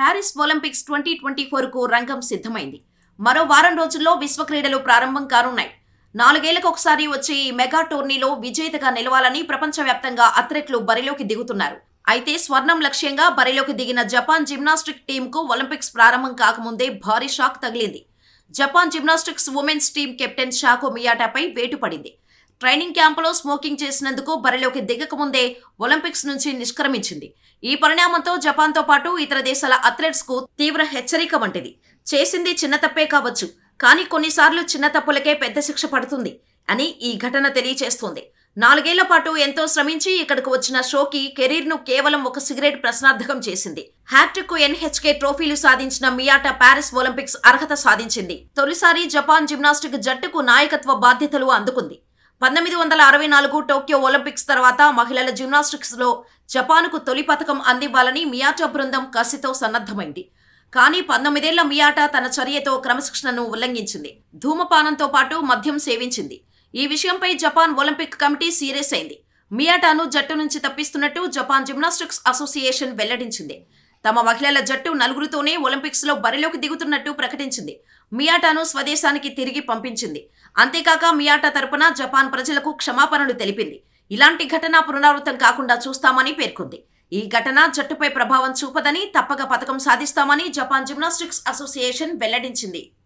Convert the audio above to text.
Paris Olympics twenty twenty కు రంగం సిద్ధమైంది. మరో వారం రోజుల్లో విశ్వ క్రీడలు ప్రారంభం కానున్నాయి. నాలుగేళ్ళకు ఒకసారి వచ్చే ఈ మెగా టోర్నీలో విజేతగా నిలవాలని ప్రపంచవ్యాప్తంగా అథ్లెట్లు బరిలోకి దిగుతున్నారు. అయితే స్వర్ణం లక్ష్యంగా బరిలోకి దిగిన జపాన్ జిమ్నాస్టిక్ టీంకు ఒలింపిక్స్ ప్రారంభం కాకముందే భారీ షాక్ తగిలింది. Japan gymnastics women's team captain Shoko మియాటాపై వేటు పడింది. ట్రైనింగ్ క్యాంపులో స్మోకింగ్ చేసినందుకు బరిలోకి దిగకముందే ఒలింపిక్స్ నుంచి నిష్క్రమించింది. ఈ పరిణామంతో జపాన్తో పాటు ఇతర దేశాల అథ్లెట్స్కు తీవ్ర హెచ్చరిక వంటిది. చేసింది చిన్న తప్పే కావచ్చు కానీ కొన్నిసార్లు చిన్న తప్పులకే పెద్ద శిక్ష పడుతుంది అని ఈ ఘటన తెలియచేస్తోంది. నాలుగేళ్ళ పాటు ఎంతో శ్రమించి ఇక్కడకు వచ్చిన షోకి కెరీర్ను కేవలం ఒక సిగరెట్ ప్రశ్నార్థకం చేసింది. హ్యాట్రిక్ ఎన్హెచ్కే ట్రోఫీలు సాధించిన మియాటా ప్యారిస్ ఒలింపిక్స్ అర్హత సాధించింది. తొలిసారి జపాన్ జిమ్నాస్టిక్ జట్టుకు నాయకత్వ బాధ్యతలు అందుకుంది. పంతొమ్మిది వందల అరవై నాలుగు టోక్యో ఒలింపిక్స్ తర్వాత మహిళల జిమ్నాస్టిక్స్లో జపాన్కు తొలి పథకం అందివ్వాలని మియాటా బృందం కసితో సన్నద్ధమైంది. కానీ పంతొమ్మిదేళ్ళ మియాటా తన చర్యతో క్రమశిక్షణను ఉల్లంఘించింది. ధూమపానంతో పాటు మద్యం సేవించింది. ఈ విషయంపై జపాన్ ఒలింపిక్ కమిటీ సీరియస్ అయింది. మియాటాను జట్టు నుంచి తప్పిస్తున్నట్టు జపాన్ జిమ్నాస్టిక్స్ అసోసియేషన్ వెల్లడించింది. తమ మహిళల జట్టు నలుగురితోనే ఒలింపిక్స్లో బరిలోకి దిగుతున్నట్టు ప్రకటించింది. మియాటాను స్వదేశానికి తిరిగి పంపించింది. అంతేకాక మియాటా తరపున జపాన్ ప్రజలకు క్షమాపణలు తెలిపింది. ఇలాంటి ఘటన పునరావృతం కాకుండా చూస్తామని పేర్కొంది. ఈ ఘటన జట్టుపై ప్రభావం చూపదని తప్పక పథకం సాధిస్తామని జపాన్ జిమ్నాస్టిక్స్ అసోసియేషన్ వెల్లడించింది.